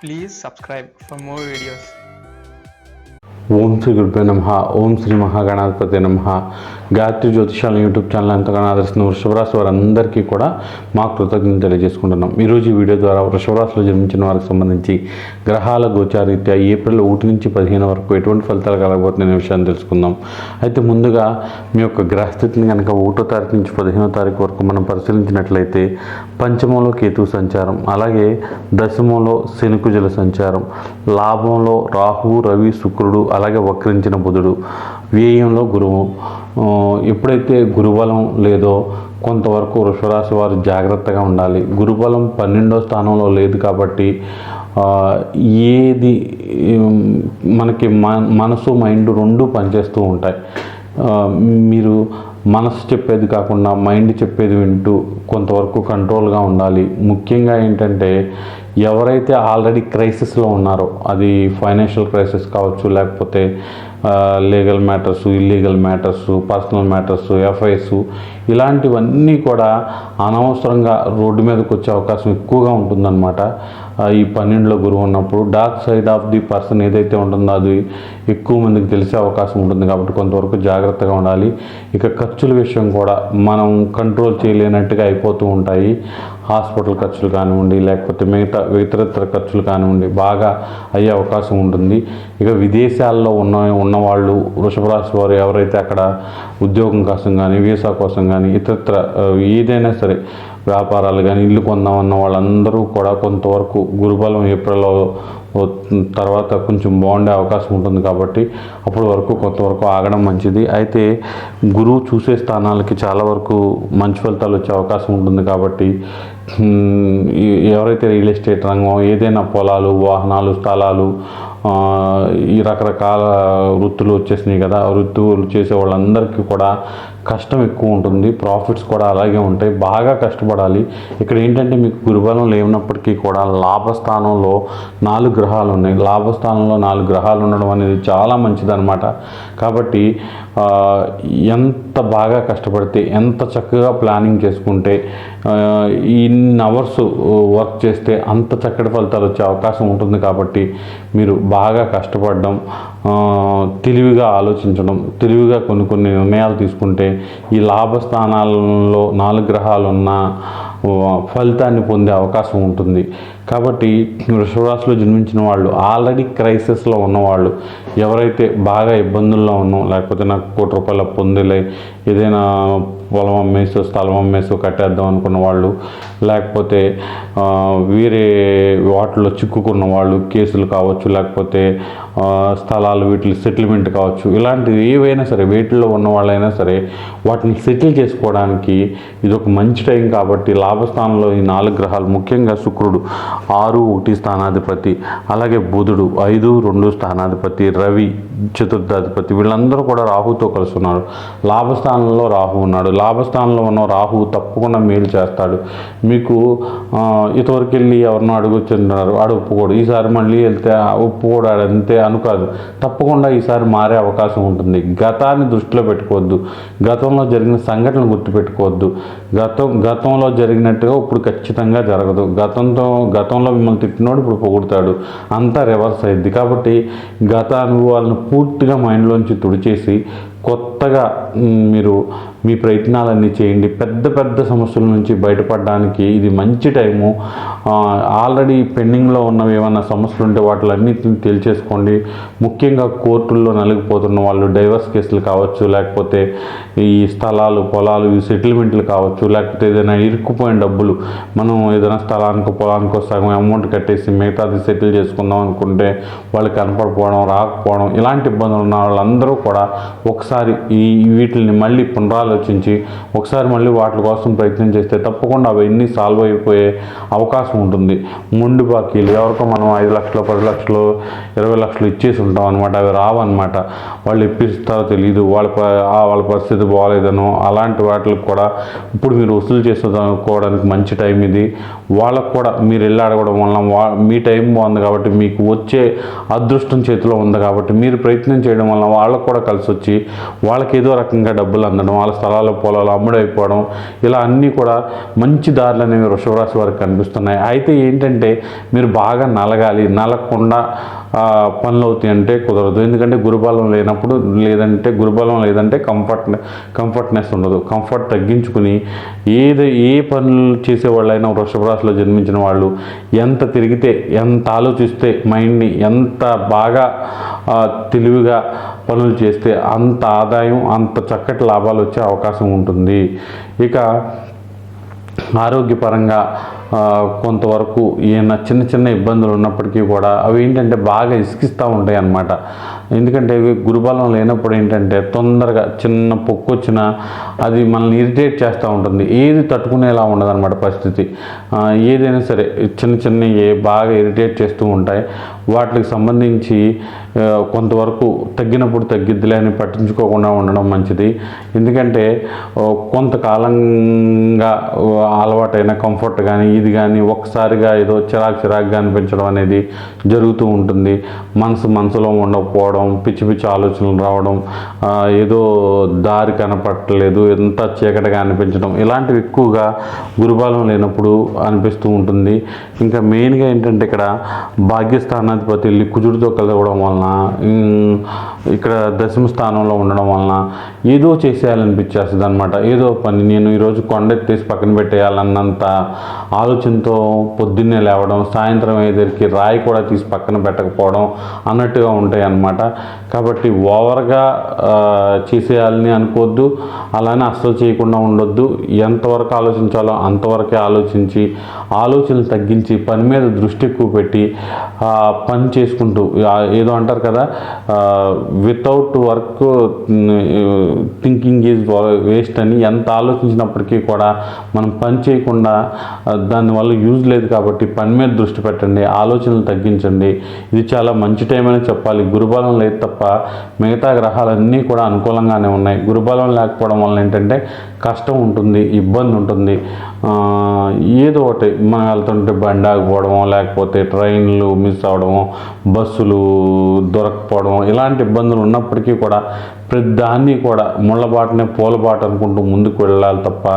Please subscribe for more videos Om Shri గురుపే నమ ఓం శ్రీ మహాగణాధిపతి నమ Gayatri జ్యోతిషాల YouTube channel ఎంతగానో ఆదరిస్తున్న వృషభరాశి వారందరికీ కూడా మా కృతజ్ఞత తెలియజేసుకుంటున్నాం. ఈరోజు ఈ వీడియో ద్వారా వృషభరాశిలో జన్మించిన వారికి సంబంధించి గ్రహాల గోచారీత్యా ఏప్రిల్ ఒకటి నుంచి పదిహేను వరకు ఎటువంటి ఫలితాలు కలగబోతున్న విషయాన్ని తెలుసుకుందాం. అయితే ముందుగా మీ యొక్క గ్రహస్థితిని కనుక ఒకటో తారీఖు నుంచి పదిహేనో తారీఖు వరకు మనం పరిశీలించినట్లయితే పంచమంలో కేతు సంచారం అలాగే దశమంలో శనికుజల సంచారం లాభంలో రాహు రవి శుక్రుడు అలాగే వక్రించిన బుధుడు వ్యయంలో గురువు ఎప్పుడైతే గురుబలం లేదో కొంతవరకు వృషరాశి వారు జాగ్రత్తగా ఉండాలి. గురుబలం పన్నెండో స్థానంలో లేదు కాబట్టి ఏది మనకి మనసు మైండ్ రెండు పనిచేస్తూ ఉంటాయి. మీరు మనసు చెప్పేది కాకుండా మైండ్ చెప్పేది వింటూ కొంతవరకు కంట్రోల్గా ఉండాలి. ముఖ్యంగా ఏంటంటే ఎవరైతే ఆల్రెడీ క్రైసిస్లో ఉన్నారో అది ఫైనాన్షియల్ క్రైసిస్ కావచ్చు లేకపోతే legal matters illegal matters personal matters FIs ఇలాంటివన్నీ కూడా అనవసరంగా రోడ్డు మీదకి వచ్చే అవకాశం ఎక్కువగా ఉంటుందన్నమాట. ఈ పన్నెండులో గురువు ఉన్నప్పుడు dark side of the person ఏదైతే ఉంటుందో అది ఎక్కువ మందికి తెలిసే అవకాశం ఉంటుంది కాబట్టి కొంతవరకు జాగ్రత్తగా ఉండాలి. ఇక ఖర్చుల విషయం కూడా మనం కంట్రోల్ చేయలేనట్టుగా అయిపోతూ ఉంటాయి. హాస్పిటల్ ఖర్చులు కానివ్వండి లేకపోతే మిగతా ఇతరత్ర ఖర్చులు కానివ్వండి బాగా అయ్యే అవకాశం ఉంటుంది. ఇక విదేశాల్లో ఉన్న ఉన్నవాళ్ళు వృషభ రాశి వారు ఎవరైతే అక్కడ ఉద్యోగం కోసం కానీ వీసా కోసం కానీ ఇతరత్ర ఏదైనా సరే వ్యాపారాలు కానీ ఇల్లు కొందామన్న వాళ్ళందరూ కూడా కొంతవరకు గురుబలం ఏప్రిల్లో తర్వాత కొంచెం బాగుండే అవకాశం ఉంటుంది కాబట్టి అప్పటి వరకు కొంతవరకు ఆగడం మంచిది. అయితే గురువు చూసే స్థానాలకి చాలా వరకు మంచి ఫలితాలు వచ్చే అవకాశం ఉంటుంది కాబట్టి ఎవరైతే రియల్ ఎస్టేట్ రంగం ఏదైనా పొలాలు వాహనాలు స్థలాలు ఈ రకరకాల వృత్తులు వచ్చేసినాయి కదా వృత్తులు చేసే వాళ్ళందరికీ కూడా కష్టం ఎక్కువ ఉంటుంది ప్రాఫిట్స్ కూడా అలాగే ఉంటాయి బాగా కష్టపడాలి. ఇక్కడ ఏంటంటే మీకు గురుబలం లేనప్పటికీ కూడా లాభస్థానంలో నాలుగు గ్రహాలు ఉన్నాయి. లాభస్థానంలో నాలుగు గ్రహాలు ఉండడం అనేది చాలా మంచిదన్నమాట. కాబట్టి ఎంత బాగా కష్టపడితే ఎంత చక్కగా ప్లానింగ్ చేసుకుంటే ఇన్ని అవర్స్ వర్క్ చేస్తే అంత చక్కటి ఫలితాలు వచ్చే అవకాశం ఉంటుంది కాబట్టి మీరు బాగా కష్టపడడం తెలివిగా ఆలోచించడం తెలివిగా కొన్ని కొన్ని నిర్ణయాలు తీసుకుంటే ఈ లాభస్థానాలలో నాలుగు గ్రహాలు ఉన్న ఫలితాన్ని పొందే అవకాశం ఉంటుంది. కాబట్టి వృషభరాశిలో జన్మించిన వాళ్ళు ఆల్రెడీ క్రైసిస్లో ఉన్నవాళ్ళు ఎవరైతే బాగా ఇబ్బందుల్లో ఉన్నాం లేకపోతే నాకు కోటి రూపాయల పొందిలే ఏదైనా పొలం అమ్మేసో స్థలం అమ్మేసో కట్టేద్దాం అనుకున్న వాళ్ళు లేకపోతే వేరే వాటిలో చిక్కుకున్న వాళ్ళు కేసులు కావచ్చు లేకపోతే స్థలాలు వీటి సెటిల్మెంట్ కావచ్చు ఇలాంటివి ఏవైనా సరే వీటిలో ఉన్న వాళ్ళైనా సరే వాటిని సెటిల్ చేసుకోవడానికి ఇది ఒక మంచి టైం కాబట్టి లాభస్థానంలో ఈ నాలుగు గ్రహాలు ముఖ్యంగా శుక్రుడు. ఆరు ఒకటి స్థానాధిపతి అలాగే బుధుడు ఐదు రెండు స్థానాధిపతి రవి. చతుర్థాధిపతి. వీళ్ళందరూ కూడా రాహుతో కలిసి ఉన్నారు లాభస్థానంలో రాహు ఉన్నాడు. లాభస్థానంలో ఉన్న రాహు తప్పకుండా మేలు చేస్తాడు. మీకు ఆ, వెళ్ళి ఎవరినో అడుగుతున్నారు ఆడు ఒప్పుకోడు. ఈసారి మళ్ళీ వెళ్తే ఆ ఒప్పుకోడు అంతే అనుకాదు తప్పకుండా ఈసారి మారే అవకాశం ఉంటుంది. గతాన్ని దృష్టిలో పెట్టుకోవద్దు. గతంలో జరిగిన సంఘటనలు గుర్తుపెట్టుకోవద్దు. గతం గతంలో జరిగినట్టుగా ఇప్పుడు ఖచ్చితంగా జరగదు. గతంతో గతంలో మిమ్మల్ని తిట్టినోడు ఇప్పుడు పొగుడుతాడు. అంతా రివర్స్ అయింది. కాబట్టి గత అనుభవాలను పూర్తిగా మైండ్లోంచి తుడిచేసి కొత్తగా మీరు మీ ప్రయత్నాలన్నీ చేయండి. పెద్ద పెద్ద సమస్యల నుంచి బయటపడడానికి ఇది మంచి టైము. ఆల్రెడీ పెండింగ్లో ఉన్నవి ఏమైనా సమస్యలు ఉంటే వాటిలన్నిటిని తెలియచేసుకోండి. ముఖ్యంగా కోర్టుల్లో నలిగిపోతున్న వాళ్ళు డైవర్స్ కేసులు కావచ్చు లేకపోతే ఈ స్థలాలు పొలాలు ఈ సెటిల్మెంట్లు కావచ్చు లేకపోతే ఏదైనా ఇరుక్కుపోయిన డబ్బులు మనం ఏదైనా స్థలానికో పొలానికో సగం అమౌంట్ కట్టేసి మిగతాది సెటిల్ చేసుకుందాం అనుకుంటే వాళ్ళు కనపడిపోవడం రాకపోవడం ఇలాంటి ఇబ్బందులు ఉన్న వాళ్ళందరూ కూడా ఒకసారి ఈ వీటిని మళ్ళీ ఆలోచించి ఒకసారి మళ్ళీ వాటి కోసం ప్రయత్నం చేస్తే తప్పకుండా అవన్నీ సాల్వ్ అయిపోయే అవకాశం ఉంటుంది. మొండి బాకీలు ఎవరికో మనం ఐదు లక్షలు పది లక్షలు ఇరవై లక్షలు ఇచ్చేసి ఉంటాం అనమాట అవి రావన్నమాట. వాళ్ళు ఇప్పిస్తారో తెలియదు వాళ్ళ వాళ్ళ పరిస్థితి బాగాలేదనో అలాంటి వాటికి కూడా ఇప్పుడు మీరు వసూలు చేసుకోవడానికి మంచి టైం ఇది. వాళ్ళకు కూడా మీరు వెళ్ళి అడగడం వల్ల వా మీ టైం బాగుంది కాబట్టి మీకు వచ్చే అదృష్టం చేతిలో ఉంది కాబట్టి మీరు ప్రయత్నం చేయడం వల్ల వాళ్ళకు కూడా కలిసి వచ్చి వాళ్ళకి ఏదో రకంగా డబ్బులు అందడం వాళ్ళ స్థలాలు పొలాలు అమ్ముడైపోవడం ఇలా అన్నీ కూడా మంచి దారులు అనేవి వృషభ రాశి వారికి కనిపిస్తున్నాయి. అయితే ఏంటంటే మీరు బాగా నలగాలి నలగకుండా పనులు అవుతాయి అంటే కుదరదు. ఎందుకంటే గురుబలం లేనప్పుడు లేదంటే గురుబలం లేదంటే కంఫర్ట్ కంఫర్ట్నెస్ ఉండదు. కంఫర్ట్ తగ్గించుకుని ఏది ఏ పనులు చేసేవాళ్ళైనా వృషభ రాశిలో జన్మించిన వాళ్ళు ఎంత తిరిగితే ఎంత ఆలోచిస్తే మైండ్ని ఎంత బాగా తెలివిగా పనులు చేస్తే అంత ఆదాయం అంత చక్కటి లాభాలు వచ్చే అవకాశం ఉంటుంది. ఇక ఆరోగ్యపరంగా కొంతవరకు ఏమైనా చిన్న చిన్న ఇబ్బందులు ఉన్నప్పటికీ కూడా అవి ఏంటంటే బాగా ఇసుకిస్తూ ఉంటాయి అన్నమాట. ఎందుకంటే ఇవి గురుబలం లేనప్పుడు ఏంటంటే తొందరగా చిన్న పొక్కు వచ్చినా అది మనల్ని ఇరిటేట్ చేస్తూ ఉంటుంది. ఏది తట్టుకునేలా ఉండదు అనమాట పరిస్థితి ఏదైనా సరే చిన్న చిన్న బాగా ఇరిటేట్ చేస్తూ ఉంటాయి. వాటికి సంబంధించి కొంతవరకు తగ్గినప్పుడు తగ్గిద్దిలే అని పట్టించుకోకుండా ఉండడం మంచిది. ఎందుకంటే కొంతకాలంగా అలవాటైన కంఫర్ట్ కానీ ఇది కానీ ఒక్కసారిగా ఏదో చిరాకు చిరాకుగా అనిపించడం అనేది జరుగుతూ ఉంటుంది. మనసు మనసులో ఉండకపోవడం పిచ్చి పిచ్చి ఆలోచనలు రావడం ఏదో దారి కనపట్టలేదు ఎంత చీకటిగా అనిపించడం ఇలాంటివి ఎక్కువగా గురుబలం లేనప్పుడు అనిపిస్తూ ఉంటుంది. ఇంకా మెయిన్గా ఏంటంటే ఇక్కడ భాగ్యస్థానాధిపతి వెళ్ళి కుజుడితో కలవడం వలన ఇక్కడ దశమ స్థానంలో ఉండడం వలన ఏదో చేసేయాలనిపించేస్తుంది అనమాట ఏదో పని. నేను ఈరోజు కొండెత్తేసి పక్కన పెట్టేయాలన్నంత ఆలోచనతో పొద్దున్నే లేవడం సాయంత్రం అయ్యేసరికి రాయి కూడా తీసి పక్కన పెట్టకపోవడం అన్నట్టుగా ఉంటాయి అన్నమాట. కాబట్టి ఓవర్గా చేసేయాలని అనుకోవద్దు. అలానే అస్సలు చేయకుండా ఉండొద్దు. ఎంతవరకు ఆలోచించాలో అంతవరకే ఆలోచించి ఆలోచనలు తగ్గించి పని మీద దృష్టి ఎక్కువ పెట్టి పని చేసుకుంటూ ఏదో అంటారు కదా without work thinking is waste అని ఎంత ఆలోచించినప్పటికీ కూడా మనం పని చేయకుండా దానివల్ల యూజ్ లేదు కాబట్టి పని మీద దృష్టి పెట్టండి ఆలోచనలు తగ్గించండి. ఇది చాలా మంచి టైం అని చెప్పాలి. గురుబలం లేదు తప్ప మిగతా గ్రహాలన్నీ కూడా అనుకూలంగానే ఉన్నాయి. గురుబలం లేకపోవడం వల్ల ఏంటంటే కష్టం ఉంటుంది ఇబ్బంది ఉంటుంది. ఏదో ఒకటి మనం వెళ్తుంటే బండి ఆగిపోవడమో లేకపోతే ట్రైన్లు మిస్ బస్సులు దొరకపోవడం ఇలాంటి ఇబ్బందులు ఉన్నప్పటికీ కూడా ప్రతి దాన్ని కూడా ముళ్ళబాటనే పూలబాట అనుకుంటూ ముందుకు వెళ్ళాలి తప్ప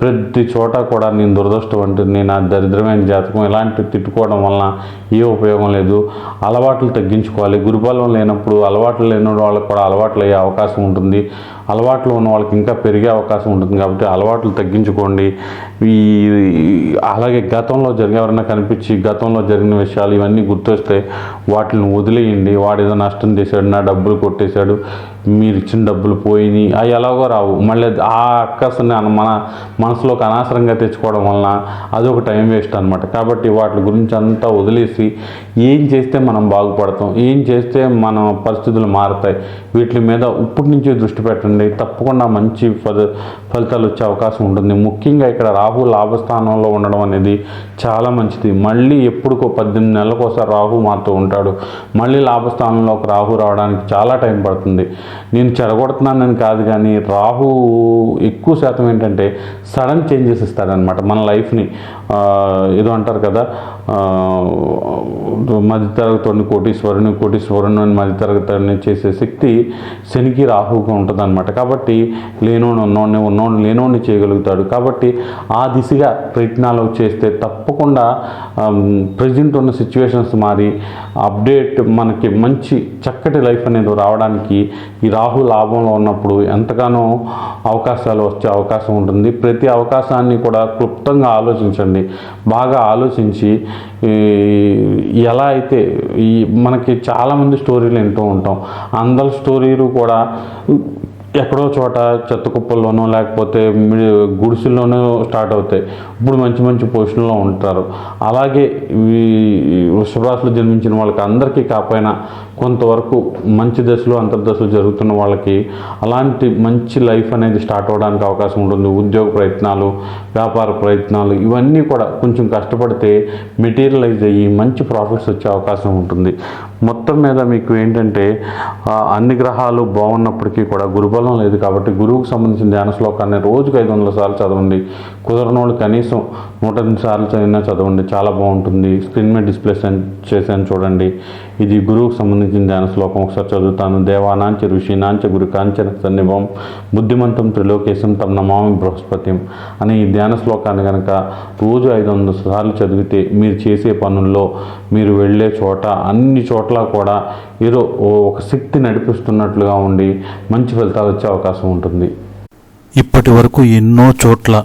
ప్రతి చోట కూడా నేను దురదృష్టవంతుడిని నా దరిద్రమైన జాతకం ఇలాంటివి తిట్టుకోవడం వలన ఏ ఉపయోగం లేదు. అలవాట్లు తగ్గించుకోవాలి. గురుబలం లేనప్పుడు అలవాట్లు లేని వాళ్ళకి కూడా అలవాట్లు అయ్యే అవకాశం ఉంటుంది. అలవాట్లు ఉన్న వాళ్ళకి ఇంకా పెరిగే అవకాశం ఉంటుంది కాబట్టి అలవాట్లు తగ్గించుకోండి. ఈ అలాగే గతంలో జరిగే ఎవరైనా కనిపించి గతంలో జరిగిన విషయాలు ఇవన్నీ గుర్తొస్తే వాటిని వదిలేయండి. వాడు ఏదో నష్టం చేశాడు నా డబ్బులు కొట్టేశాడు మీరు ఇచ్చిన డబ్బులు పోయినాయి. అవి ఎలాగో రావు. మళ్ళీ ఆ అక్కసుని మన మనసులోకి అనవసరంగా తెచ్చుకోవడం వలన అది ఒక టైం వేస్ట్ అనమాట కాబట్టి వాటి గురించి అంతా వదిలేసి ఏం చేస్తే మనం బాగుపడతాం ఏం చేస్తే మన పరిస్థితులు మారుతాయి వీటి మీద ఇప్పటి నుంచి దృష్టి పెట్టండి. తప్పకుండా మంచి ఫల ఫలితాలు వచ్చే అవకాశం ఉంటుంది. ముఖ్యంగా ఇక్కడ రాహు లాభస్థానంలో ఉండడం అనేది చాలా మంచిది. మళ్ళీ ఎప్పుడుకో పద్దెనిమిది నెలలకు ఒకసారి రాహు మారుతూ ఉంటాడు. మళ్ళీ లాభస్థానంలోకి రాహు రావడానికి చాలా టైం పడుతుంది. నేను చెడగొడుతున్నానని కాదు కానీ రాహు ఎక్కువ శాతం ఏంటంటే సడన్ చేంజెస్ ఇస్తాడనమాట మన లైఫ్ని. ఏదో అంటారు కదా ఆ, మధ్యతరగతిని కోటీశ్వరుని కోటీశ్వరుని అని మధ్యతరగతిని చేసే శక్తి శనికి రాహువుగా ఉంటుందన్నమాట. కాబట్టి లేనోని ఉన్నోడిని ఉన్నోడిని లేనోడిని చేయగలుగుతాడు. కాబట్టి ఆ దిశగా ప్రయత్నాలు చేస్తే తప్పకుండా ప్రజెంట్ ఉన్న సిచ్యువేషన్స్ మారి అప్డేట్ మనకి మంచి చక్కటి లైఫ్ అనేది రావడానికి ఈ రాహు లాభంలో ఉన్నప్పుడు ఎంతగానో అవకాశాలు వచ్చే అవకాశం ఉంటుంది. ప్రతి అవకాశాన్ని కూడా క్లుప్తంగా ఆలోచించండి. బాగా ఆలోచించి ఎలా అయితే ఈ మనకి చాలామంది స్టోరీలు వింటూ ఉంటాం. అందరి స్టోరీలు కూడా ఎక్కడో చోట చెత్త కుప్పల్లోనో లేకపోతే గుడిసెల్లోనో స్టార్ట్ అవుతాయి. ఇప్పుడు మంచి మంచి పొజిషన్లో ఉంటారు. అలాగే ఈ వృషభరాశిలో జన్మించిన వాళ్ళకి అందరికీ కాకపోయినా కొంతవరకు మంచి దశలో అంతర్దశలు జరుగుతున్న వాళ్ళకి అలాంటి మంచి లైఫ్ అనేది స్టార్ట్ అవ్వడానికి అవకాశం ఉంటుంది. ఉద్యోగ ప్రయత్నాలు వ్యాపార ప్రయత్నాలు ఇవన్నీ కూడా కొంచెం కష్టపడితే మెటీరియలైజ్ అయ్యి మంచి ప్రాఫిట్స్ వచ్చే అవకాశం ఉంటుంది. మొత్తం మీద మీకు ఏంటంటే అన్ని గ్రహాలు బాగున్నప్పటికీ కూడా గురుబలం లేదు కాబట్టి గురువుకు సంబంధించిన ధ్యాన శ్లోకాన్ని రోజుకు ఐదు వందల సార్లు చదవండి. కుదరని వాళ్ళు కనీసం నూట ఎనిమిది సార్లు చదివినా చదవండి. చాలా బాగుంటుంది. స్క్రీన్ మీద డిస్ప్లే చేశాను చూడండి. ఇది గురువుకు సంబంధించిన ధ్యాన శ్లోకం. ఒకసారి చదువుతాను. దేవానాంచ ఋషినాంచ గురు కాంచన సన్నిభం బుద్ధిమంతం త్రిలోకేశం తమ నమామి బృహస్పతిం అనే ఈ ధ్యాన శ్లోకాన్ని కనుక రోజు ఐదు వందల సార్లు చదివితే మీరు చేసే పనుల్లో మీరు వెళ్ళే చోట అన్ని చోట్ల కూడా ఏదో ఓ- ఒక శక్తి నడిపిస్తున్నట్లుగా ఉండి మంచి ఫలితాలు వచ్చే అవకాశం ఉంటుంది. ఇప్పటి వరకు ఎన్నో చోట్ల